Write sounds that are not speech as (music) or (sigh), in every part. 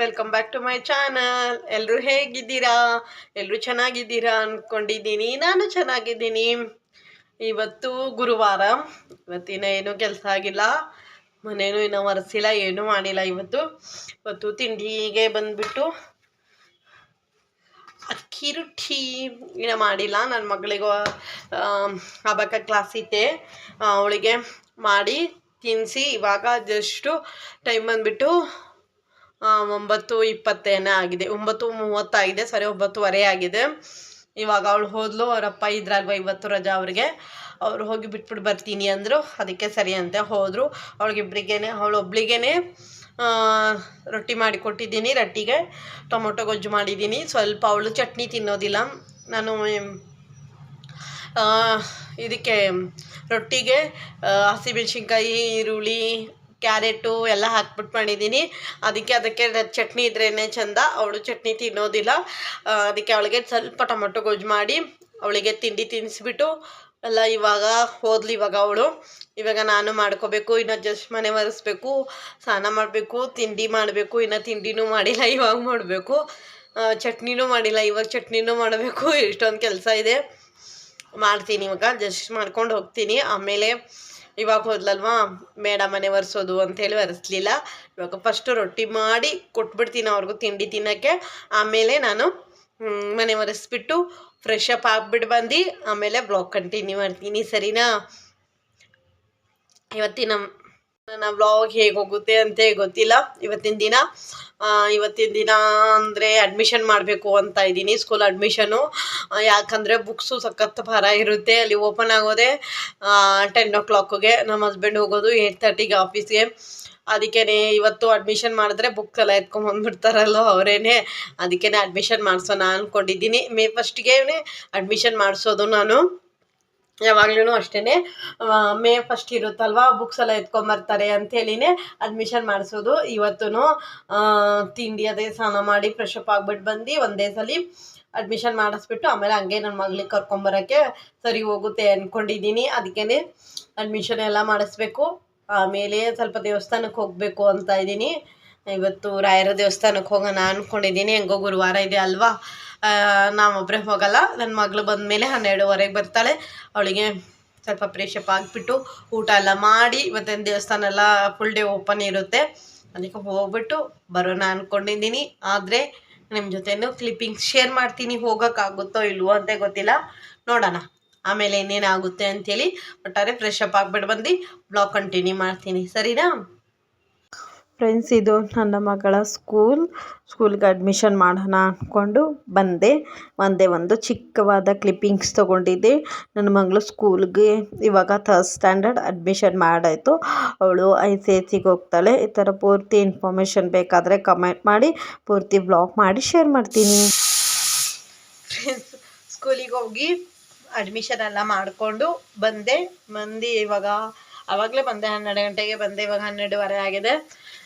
Welcome back to my channel ಎಲ್ಲರೂ ಹೇಗಿದ್ದೀರಾ? ಎಲ್ಲರೂ ಚೆನ್ನಾಗಿದ್ದೀರಾ ಅಂದ್ಕೊಂಡಿದ್ದೀನಿ ನಾನು ಚೆನ್ನಾಗಿದ್ದೀನಿ. ಇವತ್ತು ಗುರುವಾರ. ಇವತ್ತಿನ ಏನೂ ಕೆಲಸ ಆಗಿಲ್ಲ. ಮನೇನೂ ಇನ್ನೂ ಒರೆಸಿಲ್ಲ, ಏನೂ ಮಾಡಿಲ್ಲ ಇವತ್ತು. ಇವತ್ತು ತಿಂಡಿಗೆ ಬಂದುಬಿಟ್ಟು ಅಕ್ಕಿ ರೊಟ್ಟಿ ಇನ್ನು ಮಾಡಿಲ್ಲ. ನನ್ನ ಮಗಳಿಗೂ ಹಬ್ಬಕ್ಕ ಕ್ಲಾಸ್ ಇತ್ತೆ ಅವಳಿಗೆ ಮಾಡಿ ತಿನ್ನಿಸಿ ಇವಾಗ ಜಸ್ಟು ಟೈಮ್ ಬಂದುಬಿಟ್ಟು ಒಂಬತ್ತು ಇಪ್ಪತ್ತೇನೇ ಆಗಿದೆ. ಒಂಬತ್ತು ಮೂವತ್ತಾಗಿದೆ ಸರಿ ಒಂಬತ್ತುವರೆ ಆಗಿದೆ. ಇವಾಗ ಅವಳು ಹೋದ್ಲು ಅವರಪ್ಪ ಇದ್ರಾಗ ಇವತ್ತು ರಜಾ ಅವ್ರಿಗೆ. ಅವ್ರು ಹೋಗಿ ಬಿಟ್ಬಿಟ್ಟು ಬರ್ತೀನಿ ಅಂದರು ಅದಕ್ಕೆ ಸರಿ ಅಂತ ಹೋದರು. ಅವಳಿಗಿಬ್ರಿಗೇನೆ ಅವಳೊಬ್ಳಿಗೇನೆ ರೊಟ್ಟಿ ಮಾಡಿ ಕೊಟ್ಟಿದ್ದೀನಿ ರೊಟ್ಟಿಗೆ. ಟೊಮೊಟೊ ಗೊಜ್ಜು ಮಾಡಿದ್ದೀನಿ. ಸ್ವಲ್ಪ ಅವಳು ಚಟ್ನಿ ತಿನ್ನೋದಿಲ್ಲ. ನಾನು ಆ, ಇದಕ್ಕೆ ರೊಟ್ಟಿಗೆ ಆ, ಹಸಿಮೆಣ್ಸಿನ್ಕಾಯಿ ಈರುಳ್ಳಿ ಕ್ಯಾರೆಟು ಎಲ್ಲ ಹಾಕ್ಬಿಟ್ಟು ಮಾಡಿದ್ದೀನಿ. ಅದಕ್ಕೆ ಅದಕ್ಕೆ ಚಟ್ನಿ ಇದ್ರೇ ಚಂದ. ಅವಳು ಚಟ್ನಿ ತಿನ್ನೋದಿಲ್ಲ. ಅದಕ್ಕೆ ಅವಳಿಗೆ ಸ್ವಲ್ಪ ಟೊಮೊಟೊ ಗೊಜ್ಜು ಮಾಡಿ ಅವಳಿಗೆ ತಿಂಡಿ ತಿನ್ನಿಸ್ಬಿಟ್ಟು ಎಲ್ಲ ಇವಾಗ ಹೋದ್ಲು ಇವಾಗ ಅವಳು. ಇವಾಗ ನಾನು ಮಾಡ್ಕೋಬೇಕು, ಇನ್ನು ಜಸ್ಟ್ ಮನೆ ಒರೆಸ್ಬೇಕು, ಸ್ನಾನ ಮಾಡಬೇಕು, ತಿಂಡಿ ಮಾಡಬೇಕು, ಇನ್ನು ತಿಂಡಿನೂ ಮಾಡಿಲ್ಲ, ಇವಾಗ ಮಾಡಬೇಕು. ಚಟ್ನಿನೂ ಮಾಡಿಲ್ಲ, ಇವಾಗ ಚಟ್ನಿನೂ ಮಾಡಬೇಕು. ಇಷ್ಟೊಂದು (laughs) ಕೆಲಸ ಇದೆ. ಮಾಡ್ತೀನಿ ಇವಾಗ, ಜಸ್ಟ್ ಮಾಡ್ಕೊಂಡು ಹೋಗ್ತೀನಿ. ಆಮೇಲೆ ಇವಾಗ ಹೋದ್ಲಲ್ವಾ? ಮೇಡ ಮನೆ ಒರೆಸೋದು ಅಂತೇಳಿ ಒರೆಸ್ಲಿಲ್ಲ. ಇವಾಗ ಫಸ್ಟು ರೊಟ್ಟಿ ಮಾಡಿ ಕೊಟ್ಬಿಡ್ತೀನಿ ಅವ್ರಿಗೂ ತಿಂಡಿ ತಿನ್ನೋಕ್ಕೆ. ಆಮೇಲೆ ನಾನು ಮನೆ ಒರೆಸ್ಬಿಟ್ಟು ಫ್ರೆಶ್ ಅಪ್ ಆಗಿಬಿಟ್ಟು ಬಂದು ಆಮೇಲೆ ಬ್ಲಾಗ್ ಕಂಟಿನ್ಯೂ ಮಾಡ್ತೀನಿ, ಸರಿನಾ? ಇವತ್ತಿನ ನನ್ನ ಬ್ಲಾಗ್ ಹೇಗೆ ಹೋಗುತ್ತೆ ಅಂತ ಗೊತ್ತಿಲ್ಲ. ಇವತ್ತಿನ ದಿನ ಇವತ್ತಿನ ದಿನ ಅಂದರೆ ಅಡ್ಮಿಷನ್ ಮಾಡಬೇಕು ಅಂತ ಇದ್ದೀನಿ ಸ್ಕೂಲ್ ಅಡ್ಮಿಷನು ಯಾಕಂದರೆ ಬುಕ್ಸು ಸಖತ್ ಭಾರ ಇರುತ್ತೆ. ಅಲ್ಲಿ ಓಪನ್ ಆಗೋದೆ ಟೆನ್ ಓ ಕ್ಲಾಕ್ಗೆ ನಮ್ಮ ಹಸ್ಬೆಂಡ್ ಹೋಗೋದು ಏಯ್ಟ್ ತರ್ಟಿಗೆ ಆಫೀಸ್ಗೆ ಅದಕ್ಕೇ ಇವತ್ತು ಅಡ್ಮಿಷನ್ ಮಾಡಿದ್ರೆ ಬುಕ್ಸ್ ಎಲ್ಲ ಎತ್ಕೊಂಡ್ ಬಂದ್ಬಿಡ್ತಾರಲ್ಲೋ ಅವರೇನೆ. ಅದಕ್ಕೇ ಅಡ್ಮಿಷನ್ ಮಾಡಿಸೋಣ ಅಂದ್ಕೊಂಡಿದ್ದೀನಿ ಮೇ ಫಸ್ಟ್ಗೆ ಅಡ್ಮಿಷನ್ ಮಾಡಿಸೋದು ನಾನು. ಯಾವಾಗ್ಲೂ ಅಷ್ಟೇ ಮೇ ಫಸ್ಟ್ ಇರುತ್ತಲ್ವಾ ಬುಕ್ಸ್ ಎಲ್ಲ ಎತ್ಕೊಂಬರ್ತಾರೆ ಅಂಥೇಳಿನೇ ಅಡ್ಮಿಷನ್ ಮಾಡಿಸೋದು. ಇವತ್ತು ತಿಂಡಿ ಅದೇ ಸ್ನಾನ ಮಾಡಿ ಫ್ರೆಶ್ ಅಪ್ ಆಗ್ಬಿಟ್ಟು ಬಂದು ಒಂದೇ ಸಲ ಅಡ್ಮಿಷನ್ ಮಾಡಿಸ್ಬಿಟ್ಟು ಆಮೇಲೆ ಹಂಗೆ ನನ್ನ ಮಗಳಿಗೆ ಕರ್ಕೊಂಬರೋಕ್ಕೆ ಸರಿ ಹೋಗುತ್ತೆ ಅಂದ್ಕೊಂಡಿದ್ದೀನಿ ಅದಕ್ಕೇ ಅಡ್ಮಿಷನ್ ಎಲ್ಲ ಮಾಡಿಸ್ಬೇಕು. ಆಮೇಲೆ ಸ್ವಲ್ಪ ದೇವಸ್ಥಾನಕ್ಕೆ ಹೋಗಬೇಕು ಅಂತ ಇದ್ದೀನಿ. ಇವತ್ತು ರಾಯರ ದೇವಸ್ಥಾನಕ್ಕೆ ಹೋಗೋಣ ಅಂದ್ಕೊಂಡಿದ್ದೀನಿ ಹೆಂಗೋ ಗುರುವಾರ ಇದೆ ಅಲ್ವಾ? ನಾವೊಬ್ಬರೇ ಹೋಗಲ್ಲ. ನನ್ನ ಮಗಳು ಬಂದಮೇಲೆ ಹನ್ನೆರಡುವರೆಗೆ ಬರ್ತಾಳೆ. ಅವಳಿಗೆ ಸ್ವಲ್ಪ ಫ್ರೆಶಪ್ ಆಗಿಬಿಟ್ಟು ಊಟ ಎಲ್ಲ ಮಾಡಿ, ಮತ್ತು ದೇವಸ್ಥಾನ ಎಲ್ಲ ಫುಲ್ ಡೇ ಓಪನ್ ಇರುತ್ತೆ. ಅದಕ್ಕೆ ಹೋಗ್ಬಿಟ್ಟು ಬರೋಣ ಅಂದ್ಕೊಂಡಿದ್ದೀನಿ ಆದರೆ ನಿಮ್ಮ ಜೊತೆನೂ ಕ್ಲಿಪ್ಪಿಂಗ್ ಶೇರ್ ಮಾಡ್ತೀನಿ, ಹೋಗೋಕ್ಕಾಗುತ್ತೋ ಇಲ್ವೋ ಅಂತ ಗೊತ್ತಿಲ್ಲ. ನೋಡೋಣ. ಆಮೇಲೆ ಇನ್ನೇನಾಗುತ್ತೆ ಅಂಥೇಳಿ ಒಟ್ಟಾರೆ ಫ್ರೆಶ್ ಅಪ್ ಆಗ್ಬಿಟ್ಟು ಬಂದು ಬ್ಲಾಗ್ ಕಂಟಿನ್ಯೂ ಮಾಡ್ತೀನಿ. ಸರಿನಾ? ಫ್ರೆಂಡ್ಸ್, ಇದು ನನ್ನ ಮಗಳ ಸ್ಕೂಲ್. ಸ್ಕೂಲ್ಗೆ ಅಡ್ಮಿಷನ್ ಮಾಡೋಣ ಅಂದ್ಕೊಂಡು ಬಂದೆ. ಒಂದೇ ಒಂದು ಚಿಕ್ಕವಾದ ಕ್ಲಿಪ್ಪಿಂಗ್ಸ್ ತೊಗೊಂಡಿದ್ದೆ. ನನ್ನ ಮಗಳು ಸ್ಕೂಲ್ಗೆ ಇವಾಗ ಥರ್ಡ್ ಸ್ಟ್ಯಾಂಡರ್ಡ್ ಅಡ್ಮಿಷನ್ ಮಾಡಾಯಿತು. ಅವಳು ಐ ಸಿ ಎಸ್ ಸಿಗೆ ಹೋಗ್ತಾಳೆ. ಈ ಥರ ಪೂರ್ತಿ ಇನ್ಫಾರ್ಮೇಷನ್ ಬೇಕಾದರೆ ಕಮೆಂಟ್ ಮಾಡಿ, ಪೂರ್ತಿ ಬ್ಲಾಗ್ ಮಾಡಿ ಶೇರ್ ಮಾಡ್ತೀನಿ. ಫ್ರೆಂಡ್ಸ್, ಸ್ಕೂಲಿಗೆ ಹೋಗಿ ಅಡ್ಮಿಷನ್ ಎಲ್ಲ ಮಾಡಿಕೊಂಡು ಬಂದೆ. ಮಂದಿ ಇವಾಗ ಆವಾಗಲೇ ಬಂದೆ ಹನ್ನೆರಡು ಗಂಟೆಗೆ ಬಂದೆ, ಇವಾಗ ಹನ್ನೆರಡುವರೆ ಆಗಿದೆ.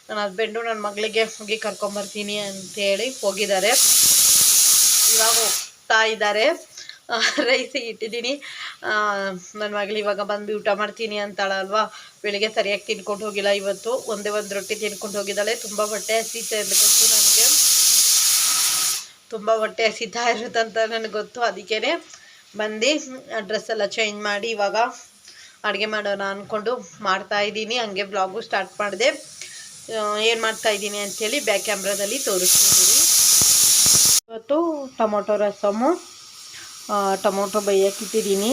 ನನ್ನ ಹಸ್ಬೆಂಡು ನನ್ನ ಮಗಳಿಗೆ ಹೋಗಿ ಕರ್ಕೊಂಬರ್ತೀನಿ ಅಂತೇಳಿ ಹೋಗಿದ್ದಾರೆ. ಇವಾಗ ಹೋಗ್ತಾ ಇದ್ದಾರೆ. ರೈಸ್ ಇಟ್ಟಿದ್ದೀನಿ. ನನ್ನ ಮಗಳು ಇವಾಗ ಬಂದು ಊಟ ಮಾಡ್ತೀನಿ ಅಂತಾಳಲ್ವಾ? ಬೆಳಿಗ್ಗೆ ಸರಿಯಾಗಿ ತಿನ್ಕೊಂಡು ಹೋಗಿಲ್ಲ ಇವತ್ತು. ಒಂದೇ ಒಂದು ರೊಟ್ಟಿ ತಿನ್ಕೊಂಡು ಹೋಗಿದ್ದಾಳೆ. ತುಂಬ ಹೊಟ್ಟೆ ಹಸಿತ ಗೊತ್ತು ನನಗೆ? ತುಂಬ ಹೊಟ್ಟೆ ಹಸಿತಾ ಇರುತ್ತಂತ ನನಗೆ ಗೊತ್ತು. ಅದಕ್ಕೇ ಬಂದು ಡ್ರೆಸ್ಸೆಲ್ಲ ಚೇಂಜ್ ಮಾಡಿ ಇವಾಗ ಅಡುಗೆ ಮಾಡೋಣ ಅಂದ್ಕೊಂಡು ಮಾಡ್ತಾ ಇದ್ದೀನಿ. ಹಂಗೆ ಬ್ಲಾಗು ಸ್ಟಾರ್ಟ್ ಮಾಡಿದೆ. ಏನು ಮಾಡ್ತಾ ಇದ್ದೀನಿ ಅಂಥೇಳಿ ಬ್ಯಾಕ್ ಕ್ಯಾಮ್ರಾದಲ್ಲಿ ತೋರಿಸ್ತೀನಿ. ಇವತ್ತು ಟೊಮೊಟೊ ರಸಮು ಟೊಮೊಟೊ ಬೈಯಕ್ಕಿಟ್ಟಿದ್ದೀನಿ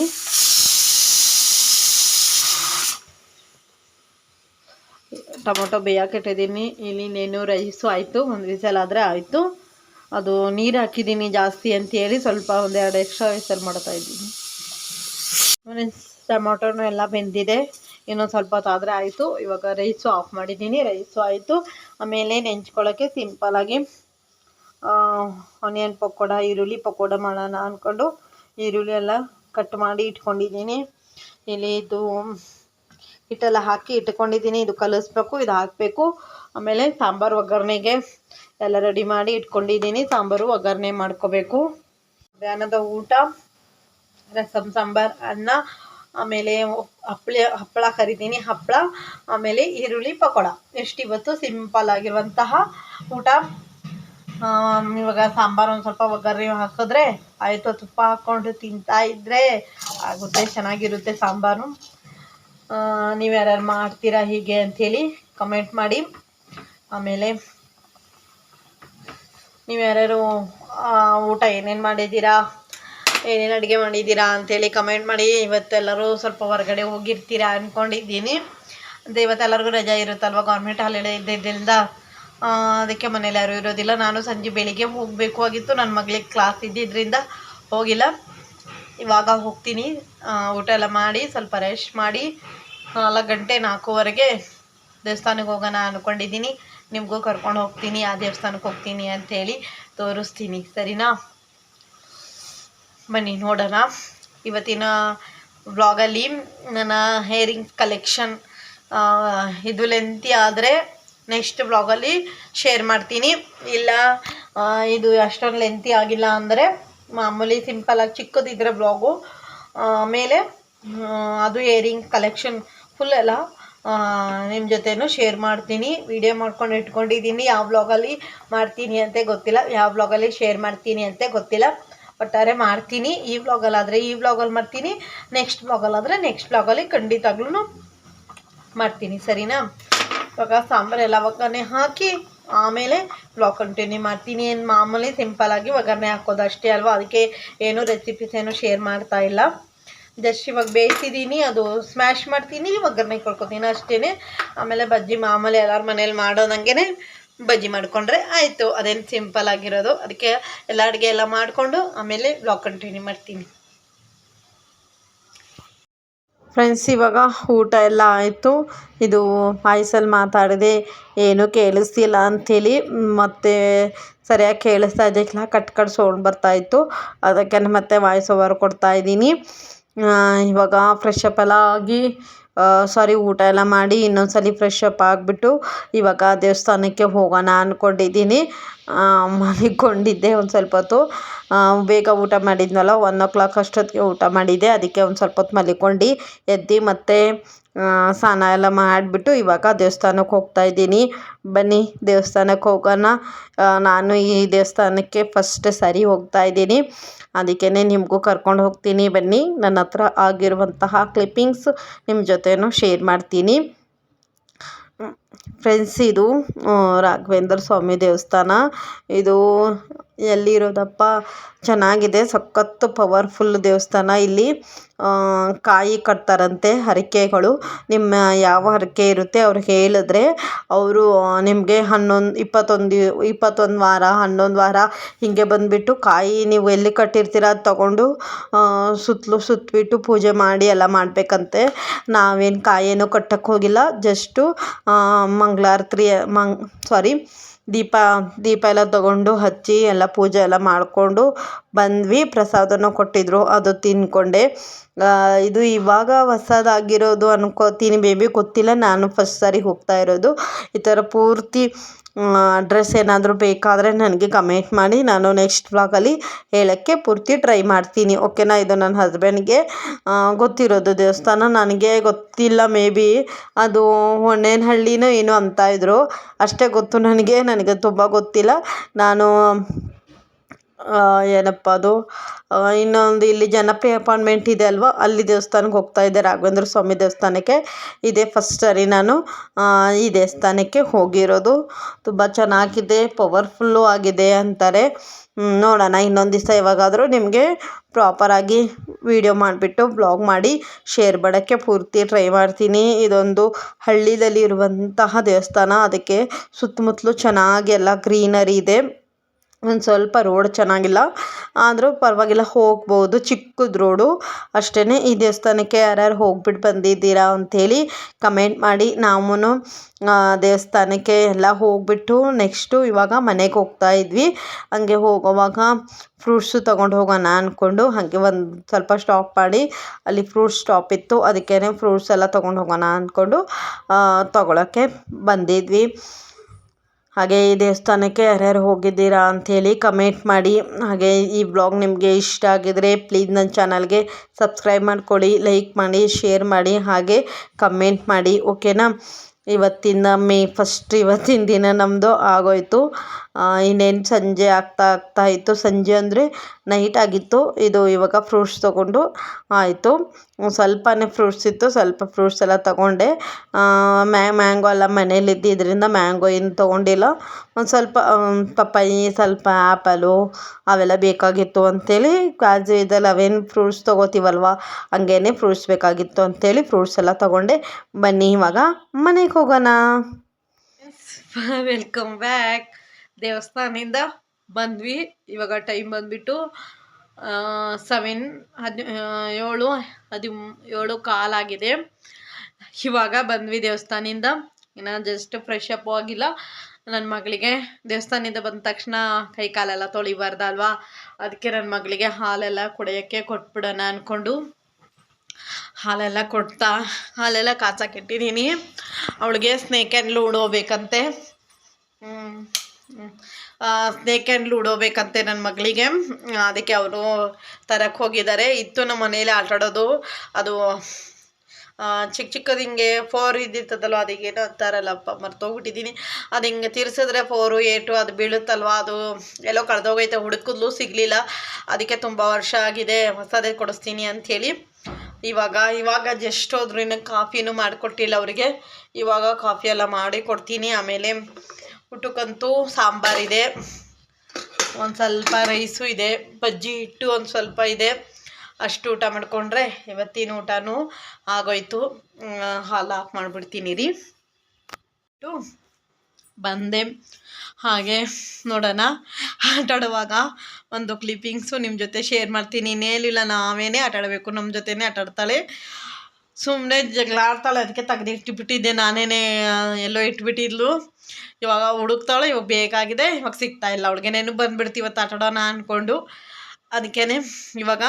ಟೊಮೊಟೊ ಬೇಯಕ್ಕಿಟ್ಟಿದ್ದೀನಿ ಇಲ್ಲಿ ನೇನು ರೈಸು ಆಯಿತು, ಒಂದು ವಿಸಲ್ ಆದರೆ ಆಯಿತು. ಅದು ನೀರು ಹಾಕಿದ್ದೀನಿ ಜಾಸ್ತಿ ಅಂತೇಳಿ ಸ್ವಲ್ಪ ಒಂದೆರಡು ಎಕ್ಸ್ಟ್ರಾ ವಿಸಲ್ ಮಾಡ್ತಾ ಇದ್ದೀನಿ. ಟೊಮೊಟೊನು ಎಲ್ಲ ಬೆಂದಿದೆ. ಇನ್ನೊಂದು ಸ್ವಲ್ಪ ಹೊತ್ತಾದರೆ ಆಯಿತು. ಇವಾಗ ರೈಸು ಆಫ್ ಮಾಡಿದ್ದೀನಿ. ರೈಸು ಆಯಿತು. ಆಮೇಲೆ ನೆಂಚ್ಕೊಳ್ಳೋಕ್ಕೆ ಸಿಂಪಲಾಗಿ ಆನಿಯನ್ ಪಕೋಡ, ಈರುಳ್ಳಿ ಪಕೋಡ ಮಾಡೋಣ ಅಂದ್ಕೊಂಡು ಈರುಳ್ಳಿ ಎಲ್ಲ ಕಟ್ ಮಾಡಿ ಇಟ್ಕೊಂಡಿದ್ದೀನಿ. ಇಲ್ಲಿ ಇದು ಹಿಟ್ಟೆಲ್ಲ ಹಾಕಿ ಇಟ್ಕೊಂಡಿದ್ದೀನಿ. ಇದು ಕಲಿಸ್ಬೇಕು, ಇದು ಹಾಕಬೇಕು. ಆಮೇಲೆ ಸಾಂಬಾರು ಒಗ್ಗರಣೆಗೆ ಎಲ್ಲ ರೆಡಿ ಮಾಡಿ ಇಟ್ಕೊಂಡಿದ್ದೀನಿ. ಸಾಂಬಾರು ಒಗ್ಗರಣೆ ಮಾಡ್ಕೋಬೇಕು. ಮಧ್ಯಾಹ್ನದ ಊಟ ರಸಮ್ ಸಾಂಬಾರು, ಅನ್ನ. ಆಮೇಲೆ ಹಪ್ಪಳ ಹಪ್ಪಳ ಕರಿತೀನಿ ಹಪ್ಪಳ ಆಮೇಲೆ ಈರುಳ್ಳಿ, ಪಕೋಡ. ಎಷ್ಟು ಇವತ್ತು ಸಿಂಪಲ್ ಆಗಿರುವಂತಹ ಊಟ. ಇವಾಗ ಸಾಂಬಾರು ಒಂದು ಸ್ವಲ್ಪ ಒಗ್ಗರಣೆ ಹಾಕಿದ್ರೆ ಆಯಿತು, ತುಪ್ಪ ಹಾಕ್ಕೊಂಡು ತಿಂತಾ ಇದ್ರೆ ಆಗುತ್ತೆ, ಚೆನ್ನಾಗಿರುತ್ತೆ ಸಾಂಬಾರು. ನೀವು ಯಾರ್ಯಾರು ಮಾಡ್ತೀರಾ, ಹೀಗೆ ಅಂಥೇಳಿ ಕಮೆಂಟ್ ಮಾಡಿ. ಆಮೇಲೆ ನೀವು ಯಾರ್ಯಾರು ಊಟ ಏನೇನು ಮಾಡಿದ್ದೀರಾ? ಏನೇನು ಅಡುಗೆ ಮಾಡಿದ್ದೀರಾ ಅಂಥೇಳಿ ಕಮೆಂಟ್ ಮಾಡಿ. ಇವತ್ತೆಲ್ಲರೂ ಸ್ವಲ್ಪ ಹೊರಗಡೆ ಹೋಗಿರ್ತೀರಾ ಅಂದ್ಕೊಂಡಿದ್ದೀನಿ ಅಂದರೆ ಇವತ್ತೆಲ್ಲರಿಗೂ ರಜಾ ಇರುತ್ತಲ್ವ? ಗೌರ್ಮೆಂಟ್ ಹಾಲಿಡೇ ಇದ್ದಿದ್ದರಿಂದ ಅದಕ್ಕೆ ಮನೇಲಿ ಯಾರೂ ಇರೋದಿಲ್ಲ. ನಾನು ಸಂಜೆ ಬೆಳಿಗ್ಗೆ ಹೋಗಬೇಕು ಆಗಿತ್ತು. ನನ್ನ ಮಗಳಿಗೆ ಕ್ಲಾಸ್ ಇದ್ದಿದ್ದರಿಂದ ಹೋಗಿಲ್ಲ. ಇವಾಗ ಹೋಗ್ತೀನಿ. ಊಟ ಎಲ್ಲ ಮಾಡಿ, ಸ್ವಲ್ಪ ರೆಸ್ಟ್ ಮಾಡಿ, ನಾಲ್ಕು ಗಂಟೆ ನಾಲ್ಕೂವರೆಗೆ ದೇವಸ್ಥಾನಕ್ಕೆ ಹೋಗೋಣ ಅಂದ್ಕೊಂಡಿದ್ದೀನಿ ನಿಮಗೂ ಕರ್ಕೊಂಡು ಹೋಗ್ತೀನಿ. ಆ ದೇವಸ್ಥಾನಕ್ಕೆ ಹೋಗ್ತೀನಿ ಅಂಥೇಳಿ ತೋರಿಸ್ತೀನಿ. ಸರಿನಾ? ಬನ್ನಿ, ನೋಡೋಣ. ಇವತ್ತಿನ ವ್ಲಾಗಲ್ಲಿ ನನ್ನ ಹೇರಿಂಗ್ ಕಲೆಕ್ಷನ್ ಇದು ಲೆಂತಿ ಆದರೆ ನೆಕ್ಸ್ಟ್ ವ್ಲಾಗಲ್ಲಿ ಶೇರ್ ಮಾಡ್ತೀನಿ. ಇಲ್ಲ ಇದು ಅಷ್ಟೊಂದು ಲೆಂತಿ ಆಗಿಲ್ಲ ಅಂದರೆ ಮಾಮೂಲಿ ಸಿಂಪಲಾಗಿ ಚಿಕ್ಕದಿದ್ರೆ ಬ್ಲಾಗು ಆಮೇಲೆ ಅದು ಏರಿಂಗ್ ಕಲೆಕ್ಷನ್ ಫುಲ್ ಎಲ್ಲ ನಿಮ್ಮ ಜೊತೆನೂ ಶೇರ್ ಮಾಡ್ತೀನಿ. ವಿಡಿಯೋ ಮಾಡ್ಕೊಂಡು ಇಟ್ಕೊಂಡಿದ್ದೀನಿ. ಯಾವ ಬ್ಲಾಗಲ್ಲಿ ಮಾಡ್ತೀನಿ ಅಂತ ಗೊತ್ತಿಲ್ಲ. ಯಾವ ಬ್ಲಾಗಲ್ಲಿ ಶೇರ್ ಮಾಡ್ತೀನಿ ಅಂತ ಗೊತ್ತಿಲ್ಲ. ಒಟ್ಟಾರೆ ಮಾಡ್ತೀನಿ ಈ ವ್ಲಾಗಲ್ಲಾದರೆ ಈ ವ್ಲಾಗಲ್ಲಿ ಮಾಡ್ತೀನಿ ನೆಕ್ಸ್ಟ್ ವ್ಲಾಗಲ್ಲಾದರೆ ನೆಕ್ಸ್ಟ್ ವ್ಲಾಗಲ್ಲಿ ಖಂಡಿತಾಗ್ಲೂ ಮಾಡ್ತೀನಿ, ಸರಿನಾ? ಇವಾಗ ಸಾಂಬಾರೆಲ್ಲ ಒಗ್ಗರಣೆ ಹಾಕಿ ಆಮೇಲೆ ಬ್ಲಾಗ್ ಕಂಟಿನ್ಯೂ ಮಾಡ್ತೀನಿ. ಏನು ಮಾಮೂಲಿ ಸಿಂಪಲಾಗಿ ಒಗ್ಗರಣೆ ಹಾಕೋದು ಅಷ್ಟೇ ಅಲ್ವಾ? ಅದಕ್ಕೆ ಏನು ರೆಸಿಪೀಸ್ ಏನು ಶೇರ್ ಮಾಡ್ತಾ ಇಲ್ಲ. ಜಸ್ಟ್ ಇವಾಗ ಬೇಯಿಸಿದ್ದೀನಿ ಅದು ಸ್ಮ್ಯಾಶ್ ಮಾಡ್ತೀನಿ, ಒಗ್ಗರಣೆ ಕೊಡ್ಕೊತೀನಿ ಅಷ್ಟೇ ಆಮೇಲೆ ಬಜ್ಜಿ ಮಾಮೂಲಿ ಎಲ್ಲರ ಮನೇಲಿ ಮಾಡೋದಂಗೆ ಬಜ್ಜಿ ಮಾಡಿಕೊಂಡ್ರೆ ಆಯಿತು. ಅದೇನು ಸಿಂಪಲ್ ಆಗಿರೋದು. ಅದಕ್ಕೆ ಎಲ್ಲ ಅಡುಗೆ ಎಲ್ಲ ಮಾಡಿಕೊಂಡು ಆಮೇಲೆ ಬ್ಲಾಗ್ ಕಂಟಿನ್ಯೂ ಮಾಡ್ತೀನಿ. ಫ್ರೆಂಡ್ಸ್ ಇವಾಗ ಊಟ ಎಲ್ಲ ಆಯಿತು. ಇದು ವಾಯ್ಸಲ್ಲಿ ಮಾತಾಡಿದೆ. ಏನೂ ಕೇಳಿಸ್ತಿಲ್ಲ ಅಂಥೇಳಿ ಮತ್ತೆ ಸರಿಯಾಗಿ ಕೇಳಿಸ್ತಾ ಇದ್ದಿಲ್ಲ ಕಟ್ ಕಟ್ ಸೌಂಡ್ ಬರ್ತಾಯಿತ್ತು ಅದಕ್ಕೆ ಮತ್ತೆ ವಾಯ್ಸ್ ಓವರ್ ಕೊಡ್ತಾ ಇದ್ದೀನಿ. ಇವಾಗ ಫ್ರೆಶ್ ಅಪ್ ಆಗಿ ಸಾರಿ, ಊಟ ಎಲ್ಲ ಮಾಡಿ ಇನ್ನೊಂದ್ಸಲಿ ಫ್ರೆಶ್ ಅಪ್ ಆಗಿಬಿಟ್ಟು ಇವಾಗ ದೇವಸ್ಥಾನಕ್ಕೆ ಹೋಗೋಣ ಅಂದ್ಕೊಂಡಿದ್ದೀನಿ ಮಲಿಕೊಂಡಿದ್ದೆ ಒಂದು ಸ್ವಲ್ಪ ಹೊತ್ತು. ಬೇಗ ಊಟ ಮಾಡಿದ್ನಲ್ಲ ಒನ್ ಓ ಕ್ಲಾಕ್ ಅಷ್ಟೊತ್ತಿಗೆ ಊಟ ಮಾಡಿದ್ದೆ. ಅದಕ್ಕೆ ಒಂದು ಸ್ವಲ್ಪ ಹೊತ್ತು ಮಲ್ಕೊಂಡು, ಎದ್ದು ಮತ್ತೆ ಸ್ನಾನ ಎಲ್ಲ ಮಾಡಿಬಿಟ್ಟು ಇವಾಗ ದೇವಸ್ಥಾನಕ್ಕೆ ಹೋಗ್ತಾ ಇದ್ದೀನಿ. ಬನ್ನಿ, ದೇವಸ್ಥಾನಕ್ಕೆ ಹೋಗೋಣ. ನಾನು ಈ ದೇವಸ್ಥಾನಕ್ಕೆ ಫಸ್ಟ್ ಸರಿ ಹೋಗ್ತಾ ಇದ್ದೀನಿ. ಅದಕ್ಕೇ ನಿಮಗೂ ಕರ್ಕೊಂಡು ಹೋಗ್ತೀನಿ ಬನ್ನಿ. ನನ್ನ ಹತ್ರ ಆಗಿರುವಂತಹ ಕ್ಲಿಪ್ಪಿಂಗ್ಸ್ ನಿಮ್ಮ ಜೊತೆಯೂ ಶೇರ್ ಮಾಡ್ತೀನಿ. ಫ್ರೆಂಡ್ಸ್, ಇದು ರಾಘವೇಂದ್ರ ಸ್ವಾಮಿ ದೇವಸ್ಥಾನ. ಇದು ಎಲ್ಲಿರೋದಪ್ಪ? ಚೆನ್ನಾಗಿದೆ, ಸಖತ್ತು ಪವರ್ಫುಲ್ ದೇವಸ್ಥಾನ ಇಲ್ಲಿ. ಕಾಯಿ ಕಟ್ತಾರಂತೆ ಹರಕೆಗಳು. ನಿಮ್ಮ ಯಾವ ಹರಕೆ ಇರುತ್ತೆ ಅವ್ರು ಹೇಳಿದ್ರೆ, ಅವರು ನಿಮಗೆ ಹನ್ನೊಂದು, ಇಪ್ಪತ್ತೊಂದು ಇಪ್ಪತ್ತೊಂದು ವಾರ, ಹನ್ನೊಂದು ವಾರ ಹೀಗೆ ಬಂದುಬಿಟ್ಟು ಕಾಯಿ ನೀವು ಎಲ್ಲಿ ಕಟ್ಟಿರ್ತೀರ ಅದು ತೊಗೊಂಡು ಸುತ್ತಲೂ ಸುತ್ತಬಿಟ್ಟು ಪೂಜೆ ಮಾಡಿ ಎಲ್ಲ ಮಾಡಬೇಕಂತೆ. ನಾವೇನು ಕಾಯೇನೂ ಕಟ್ಟಕ್ಕೆ ಹೋಗಿಲ್ಲ, ಜಸ್ಟು ಮಂಗಳಾರತಿ ಮಂಗ್ ಸಾರಿ ದೀಪ ದೀಪ ಎಲ್ಲ ತಗೊಂಡು ಹಚ್ಚಿ ಎಲ್ಲ ಪೂಜೆ ಎಲ್ಲ ಮಾಡಿಕೊಂಡು ಬಂದ್ವಿ. ಪ್ರಸಾದನೂ ಕೊಟ್ಟಿದ್ದರು ಅದು ತಿಂದ್ಕೊಂಡೆ. ಆ, ಇದು ಇವಾಗ ಹೊಸದಾಗಿರೋದು ಅನ್ಕೋತೀನಿ ಬೇಬಿ ಗೊತ್ತಿಲ್ಲ. ನಾನು ಫಸ್ಟ್ ಸಾರಿ ಹೋಗ್ತಾ ಇರೋದು. ಈ ಥರ ಪೂರ್ತಿ ಅಡ್ರೆಸ್ ಏನಾದರೂ ಬೇಕಾದರೆ ನನಗೆ ಕಮೆಂಟ್ ಮಾಡಿ. ನಾನು ನೆಕ್ಸ್ಟ್ ವ್ಲಾಗಲ್ಲಿ ಹೇಳೋಕ್ಕೆ ಪೂರ್ತಿ ಟ್ರೈ ಮಾಡ್ತೀನಿ ಓಕೆನಾ ಇದು ನನ್ನ ಹಸ್ಬೆಂಡ್ಗೆ ಗೊತ್ತಿರೋದು ದೇವಸ್ಥಾನ ನನಗೆ ಗೊತ್ತಿಲ್ಲ ಮೇ ಬಿ ಅದು ಹೊನ್ನೇನಹಳ್ಳಿನೋ ಏನೋ ಅಂತ ಇದ್ದರು ಅಷ್ಟೇ ಗೊತ್ತು ನನಗೆ ನನಗೆ ತುಂಬ ಗೊತ್ತಿಲ್ಲ. ನಾನು ಏನಪ್ಪ ಅದು? ಇನ್ನೊಂದು ಇಲ್ಲಿ ಜನಪ್ರಿಯ ಅಪಾರ್ಟ್ಮೆಂಟ್ ಇದೆ ಅಲ್ವಾ? ಅಲ್ಲಿ ದೇವಸ್ಥಾನಕ್ಕೆ ಹೋಗ್ತಾ ಇದ್ದೆ, ರಾಘವೇಂದ್ರ ಸ್ವಾಮಿ ದೇವಸ್ಥಾನಕ್ಕೆ. ಇದೇ ಫಸ್ಟ್ ಸರಿ ನಾನು ಈ ದೇವಸ್ಥಾನಕ್ಕೆ ಹೋಗಿರೋದು. ತುಂಬ ಚೆನ್ನಾಗಿದೆ ಪವರ್ಫುಲ್ಲು ಆಗಿದೆ ಅಂತಾರೆ. ನೋಡೋಣ, ಇನ್ನೊಂದು ದಿವಸ ಯಾವಾಗಾದರೂ ನಿಮಗೆ ಪ್ರಾಪರಾಗಿ ವಿಡಿಯೋ ಮಾಡಿಬಿಟ್ಟು ಬ್ಲಾಗ್ ಮಾಡಿ ಶೇರ್ ಮಾಡೋಕ್ಕೆ ಪೂರ್ತಿ ಟ್ರೈ ಮಾಡ್ತೀನಿ. ಇದೊಂದು ಹಳ್ಳಿಯಲ್ಲಿ ಇರುವಂತಹ ದೇವಸ್ಥಾನ. ಅದಕ್ಕೆ ಸುತ್ತಮುತ್ತಲು ಚೆನ್ನಾಗಿ ಎಲ್ಲ ಗ್ರೀನರಿ ಇದೆ. ಒಂದು ಸ್ವಲ್ಪ ರೋಡ್ ಚೆನ್ನಾಗಿಲ್ಲ, ಆದರೂ ಪರವಾಗಿಲ್ಲ ಹೋಗ್ಬೋದು. ಚಿಕ್ಕದು ರೋಡು. ಅಷ್ಟೇ ಈ ದೇವಸ್ಥಾನಕ್ಕೆ ಯಾರ್ಯಾರು ಹೋಗ್ಬಿಟ್ಟು ಬಂದಿದ್ದೀರಾ ಅಂಥೇಳಿ ಕಮೆಂಟ್ ಮಾಡಿ. ನಾವು ದೇವಸ್ಥಾನಕ್ಕೆ ಎಲ್ಲ ಹೋಗ್ಬಿಟ್ಟು ನೆಕ್ಸ್ಟು ಇವಾಗ ಮನೆಗೆ ಹೋಗ್ತಾ ಇದ್ವಿ. ಹಂಗೆ ಹೋಗೋವಾಗ ಫ್ರೂಟ್ಸು ತೊಗೊಂಡು ಹೋಗೋಣ ಅಂದ್ಕೊಂಡು ಹಾಗೆ ಒಂದು ಸ್ವಲ್ಪ ಸ್ಟಾಪ್ ಮಾಡಿ. ಅಲ್ಲಿ ಫ್ರೂಟ್ಸ್ ಸ್ಟಾಪ್ ಇತ್ತು ಅದಕ್ಕೇ ಫ್ರೂಟ್ಸ್ ಎಲ್ಲ ತೊಗೊಂಡು ಹೋಗೋಣ ಅಂದ್ಕೊಂಡು ತೊಗೊಳಕ್ಕೆ ಬಂದಿದ್ವಿ. ಹಾಗೆ ಈ ದೇವಸ್ಥಾನಕ್ಕೆ ಯಾರ್ಯಾರು ಹೋಗಿದ್ದೀರಾ ಅಂಥೇಳಿ ಕಮೆಂಟ್ ಮಾಡಿ. ಹಾಗೆ ಈ ಬ್ಲಾಗ್ ನಿಮಗೆ ಇಷ್ಟ ಆಗಿದ್ದರೆ ಪ್ಲೀಸ್ ನನ್ನ ಚಾನಲ್ಗೆ ಸಬ್ಸ್ಕ್ರೈಬ್ ಮಾಡ್ಕೊಳ್ಳಿ ಲೈಕ್ ಮಾಡಿ ಶೇರ್ ಮಾಡಿ, ಹಾಗೆ ಕಮೆಂಟ್ ಮಾಡಿ ಓಕೆನಾ ಇವತ್ತಿನ ಮೇ ಫಸ್ಟ್ ಇವತ್ತಿನ ದಿನ ನಮ್ಮದು ಆಗೋಯ್ತು. ಇನ್ನೇನು ಸಂಜೆ ಆಗ್ತಾ ಆಗ್ತಾ ಇತ್ತು. ಸಂಜೆ ಅಂದರೆ ನೈಟ್ ಆಗಿತ್ತು. ಇದು ಇವಾಗ ಫ್ರೂಟ್ಸ್ ತೊಗೊಂಡು ಆಯಿತು. ಸ್ವಲ್ಪನೇ ಫ್ರೂಟ್ಸ್ ಇತ್ತು. ಸ್ವಲ್ಪ ಫ್ರೂಟ್ಸ್ ಎಲ್ಲ ತೊಗೊಂಡೆ. ಮ್ಯಾಂಗೋ ಎಲ್ಲ ಮನೇಲಿ ಇದ್ದಿದ್ದರಿಂದ ಮ್ಯಾಂಗೋ ಏನು ತೊಗೊಂಡಿಲ್ಲ. ಒಂದು ಸ್ವಲ್ಪ ಪಪ್ಪಾಯಿ, ಸ್ವಲ್ಪ ಆ್ಯಪಲು ಅವೆಲ್ಲ ಬೇಕಾಗಿತ್ತು ಅಂಥೇಳಿ ಕಾಜು ಇದೆಲ್ಲ ಅವೇನು ಫ್ರೂಟ್ಸ್ ತೊಗೋತೀವಲ್ವ? ಹಂಗೇನೆ ಫ್ರೂಟ್ಸ್ ಬೇಕಾಗಿತ್ತು ಅಂಥೇಳಿ ಫ್ರೂಟ್ಸ್ ಎಲ್ಲ ತೊಗೊಂಡೆ. ಬನ್ನಿ ಇವಾಗ ಮನೆಗೆ ಹೋಗೋಣ. ವೆಲ್ಕಮ್ ಬ್ಯಾಕ್ (laughs) ದೇವಸ್ಥಾನದಿಂದ ಬಂದ್ವಿ. ಇವಾಗ ಟೈಮ್ ಬಂದ್ಬಿಟ್ಟು ಸೆವೆನ್ ಹದಿ ಏಳು ಹದಿ ಏಳು ಕಾಲಾಗಿದೆ ಇವಾಗ ಬಂದ್ವಿ ದೇವಸ್ಥಾನದಿಂದ. ಇನ್ನು ಜಸ್ಟ್ ಫ್ರೆಶ್ ಅಪ್ ಆಗಿಲ್ಲ. ನನ್ನ ಮಗಳಿಗೆ ದೇವಸ್ಥಾನದಿಂದ ಬಂದ ತಕ್ಷಣ ಕೈ ಕಾಲೆಲ್ಲ ತೊಳಿಬಾರ್ದಲ್ವಾ? ಅದಕ್ಕೆ ನನ್ನ ಮಗಳಿಗೆ ಹಾಲೆಲ್ಲ ಕುಡಿಯೋಕ್ಕೆ ಕೊಟ್ಬಿಡೋಣ ಅಂದ್ಕೊಂಡು ಹಾಲೆಲ್ಲ ಕೊಡ್ತಾ, ಹಾಲೆಲ್ಲ ಕಾಚಾಕಿಟ್ಟಿದ್ದೀನಿ ಅವಳಿಗೆ ಸ್ನೇಕ್ ಆ್ಯಂಡ್ ಲೂಡೋ ಬೇಕಂತೆ ಸ್ನೇಕ್ ಆ್ಯಂಡ್ ಲೂಡೋ ಬೇಕಂತೆ ನನ್ನ ಮಗಳಿಗೆ. ಅದಕ್ಕೆ ಅವರು ತರಕ್ಕೆ ಹೋಗಿದ್ದಾರೆ. ಇತ್ತು ನಮ್ಮ ಮನೇಲಿ ಆಟಾಡೋದು. ಅದು ಚಿಕ್ಕ ಚಿಕ್ಕದು ಹಿಂಗೆ ಫೋರ್ ಇದ್ದಿರ್ತದಲ್ವ ಅದಕ್ಕೇನೋ ಅಂತಾರಲ್ಲಪ್ಪ, ಮರ್ತೋಗ್ಬಿಟ್ಟಿದ್ದೀನಿ. ಅದು ಹಿಂಗೆ ತಿರ್ಸಿದ್ರೆ ಫೋರು ಏಟು ಅದು ಬೀಳುತ್ತಲ್ವ, ಅದು ಎಲ್ಲೋ ಕಳೆದೋಗೈತೆ, ಹುಡುಕಿದ್ಲು ಸಿಗಲಿಲ್ಲ. ಅದಕ್ಕೆ ತುಂಬ ವರ್ಷ ಆಗಿದೆ, ಹೊಸದೇ ಕೊಡಿಸ್ತೀನಿ ಅಂಥೇಳಿ ಇವಾಗ ಇವಾಗ ಜಸ್ಟ್ ಹೋದ್ರೂ ಇನ್ನು ಕಾಫಿನೂ ಮಾಡಿಕೊಟ್ಟಿಲ್ಲ ಅವರಿಗೆ. ಇವಾಗ ಕಾಫಿ ಎಲ್ಲ ಮಾಡಿ ಕೊಡ್ತೀನಿ, ಆಮೇಲೆ ಊಟಕ್ಕಂತೂ ಸಾಂಬಾರಿದೆ ಒಂದು ಸ್ವಲ್ಪ ರೈಸು ಇದೆ. ಬಜ್ಜಿ ಹಿಟ್ಟು ಒಂದು ಸ್ವಲ್ಪ ಇದೆ. ಅಷ್ಟು ಊಟ ಮಾಡಿಕೊಂಡ್ರೆ ಇವತ್ತಿನ ಊಟನೂ ಆಗೋಯ್ತು. ಹಾಲು ಆಫ್ ಮಾಡಿಬಿಡ್ತೀನಿ ರೀ. ಬಂದೆ. ಹಾಗೆ ನೋಡೋಣ. ಆಟಾಡುವಾಗ ಒಂದು ಕ್ಲಿಪ್ಪಿಂಗ್ಸು ನಿಮ್ಮ ಜೊತೆ ಶೇರ್ ಮಾಡ್ತೀನಿ. ಇನ್ನೇನಿಲ್ಲ, ನಾವೇನೇ ಆಟಾಡಬೇಕು. ನಮ್ಮ ಜೊತೆನೇ ಆಟಾಡ್ತಾಳೆ. ಸುಮ್ಮನೆ ಜಗಳ ಆಡ್ತಾಳೆ ಅದಕ್ಕೆ ತೆಗೆದಿಟ್ಬಿಟ್ಟಿದ್ದೆ ನಾನೇನೇ ಎಲ್ಲೋ ಇಟ್ಬಿಟ್ಟಿದ್ಲು. ಇವಾಗ ಹುಡುಕ್ತಾಳೆ, ಇವಾಗ ಬೇಕಾಗಿದೆ. ಇವಾಗ ಸಿಗ್ತಾ ಇಲ್ಲ ಅವಳಿಗೆ. ನೆನಪು ಬಂದುಬಿಡ್ತು ಇವತ್ತು ಆಟಾಡೋಣ ಅಂದ್ಕೊಂಡು ಅದಕ್ಕೇ ಇವಾಗ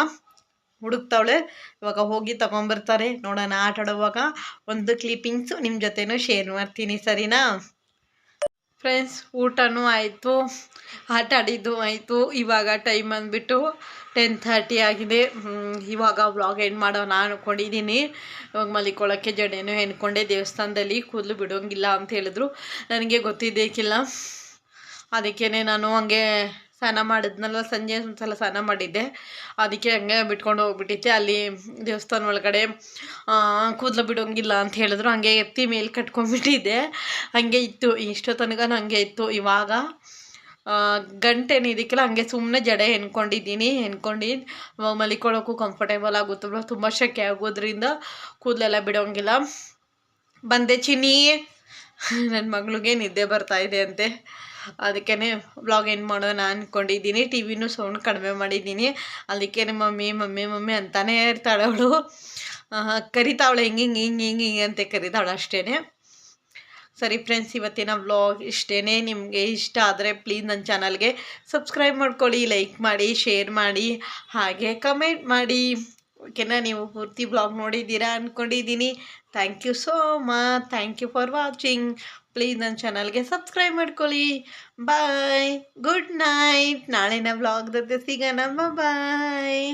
ಹುಡುಕ್ತಾವಳೆ. ಇವಾಗ ಹೋಗಿ ತೊಗೊಂಬರ್ತಾರೆ ನೋಡೋಣ ಆಟಾಡುವಾಗ ಒಂದು ಕ್ಲಿಪ್ಪಿಂಗ್ಸು ನಿಮ್ಮ ಜೊತೆನೂ ಶೇರ್ ಮಾಡ್ತೀನಿ, ಸರಿನಾ? ಫ್ರೆಂಡ್ಸ್, ಊಟನೂ ಆಯಿತು, ಆಟ ಆಡಿದ್ದು ಆಯಿತು. ಇವಾಗ ಟೈಮ್ ಅಂದ್ಬಿಟ್ಟು ಟೆನ್ ಥರ್ಟಿ ಆಗಿದೆ. ಇವಾಗ ವ್ಲಾಗ್ ಎಂಡ್ ಮಾಡೋಣ ಅಂದ್ಕೊಂಡಿದ್ದೀನಿ ಇವಾಗ ಮಲಿಕೊಳ್ಳೋಕ್ಕೆ ಜಡೆನೂ ಹೆಣ್ಕೊಂಡೆ ದೇವಸ್ಥಾನದಲ್ಲಿ ಕೂದಲು ಬಿಡೋಂಗಿಲ್ಲ ಅಂತ ಹೇಳಿದ್ರು. ನನಗೆ ಗೊತ್ತಿದ್ದೇಕಿಲ್ಲ ಅದಕ್ಕೇ ನಾನು ಹಂಗೆ ಸ್ನಾನ ಮಾಡಿದ್ನಲ್ಲ, ಸಂಜೆ ಒಂದ್ಸಲ ಸ್ನಾನ ಮಾಡಿದ್ದೆ. ಅದಕ್ಕೆ ಹಂಗೆ ಬಿಟ್ಕೊಂಡು ಹೋಗ್ಬಿಟ್ಟಿದ್ದೆ. ಅಲ್ಲಿ ದೇವಸ್ಥಾನ ಒಳಗಡೆ ಕೂದಲು ಬಿಡೋಂಗಿಲ್ಲ ಅಂತ ಹೇಳಿದ್ರು. ಹಂಗೆ ಎತ್ತಿ ಮೇಲೆ ಕಟ್ಕೊಂಡ್ಬಿಟ್ಟಿದ್ದೆ. ಹಂಗೆ ಇತ್ತು. ಇಷ್ಟೋ ತನಕ ಹಂಗೆ ಇತ್ತು. ಇವಾಗ ಗಂಟೆ ಇದಕ್ಕೆಲ್ಲ ಹಂಗೆ ಸುಮ್ಮನೆ ಜಡೆ ಹೆಣ್ಕೊಂಡಿದ್ದೀನಿ ಹೆಣ್ಕೊಂಡು ಮಲಿಕೊಳ್ಳೋಕ್ಕೂ ಕಂಫರ್ಟೇಬಲ್ ಆಗುತ್ತಲ್ಲ ತುಂಬ ಶೆಕೆ ಆಗೋದ್ರಿಂದ ಕೂದಲೆಲ್ಲ ಬಿಡೋಂಗಿಲ್ಲ. ಬಂದೆ ಚಿನ್ನಿ. ನನ್ನ ಮಗಳಿಗೆ ನಿದ್ದೆ ಬರ್ತಾ ಇದೆ ಅಂತೆ. ಅದಕ್ಕೇ ವ್ಲಾಗ್ ಏನು ಮಾಡೋಣ ಅಂದ್ಕೊಂಡಿದ್ದೀನಿ ಟಿ ವಿನೂ ಸೌಂಡ್ ಕಡಿಮೆ ಮಾಡಿದ್ದೀನಿ. ಅದಕ್ಕೆ ಮಮ್ಮಿ ಮಮ್ಮಿ ಮಮ್ಮಿ ಅಂತಲೇ ಇರ್ತಾಳೆ ಅವಳು. ಕರಿತಾವಳೆ, ಹಿಂಗೆ ಹಿಂಗೆ ಹಿಂಗೆ ಹಿಂಗೆ ಹಿಂಗೆ ಅಂತ ಕರಿತಾವಳೆ ಅಷ್ಟೇ ಸರಿ ಫ್ರೆಂಡ್ಸ್ ಇವತ್ತಿನ ವ್ಲಾಗ್ ಇಷ್ಟೇ ನಿಮಗೆ ಇಷ್ಟ ಆದರೆ ಪ್ಲೀಸ್ ನನ್ನ ಚಾನಲ್ಗೆ ಸಬ್ಸ್ಕ್ರೈಬ್ ಮಾಡ್ಕೊಳ್ಳಿ ಲೈಕ್ ಮಾಡಿ ಶೇರ್ ಮಾಡಿ, ಹಾಗೆ ಕಮೆಂಟ್ ಮಾಡಿ. ಓಕೆನಾ? ನೀವು ಪೂರ್ತಿ ಬ್ಲಾಗ್ ನೋಡಿದ್ದೀರಾ ಅಂದ್ಕೊಂಡಿದ್ದೀನಿ thank you so much thank you for watching please ನನ್ನ ಚಾನಲ್ಗೆ ಸಬ್ಸ್ಕ್ರೈಬ್ ಮಾಡ್ಕೊಳ್ಳಿ. ಬಾಯ್ ಗುಡ್ ನೈಟ್ ನಾಳಿನ ಬ್ಲಾಗ್ ಜೊತೆ ಸಿಗೋಣ. ಬಾಯ್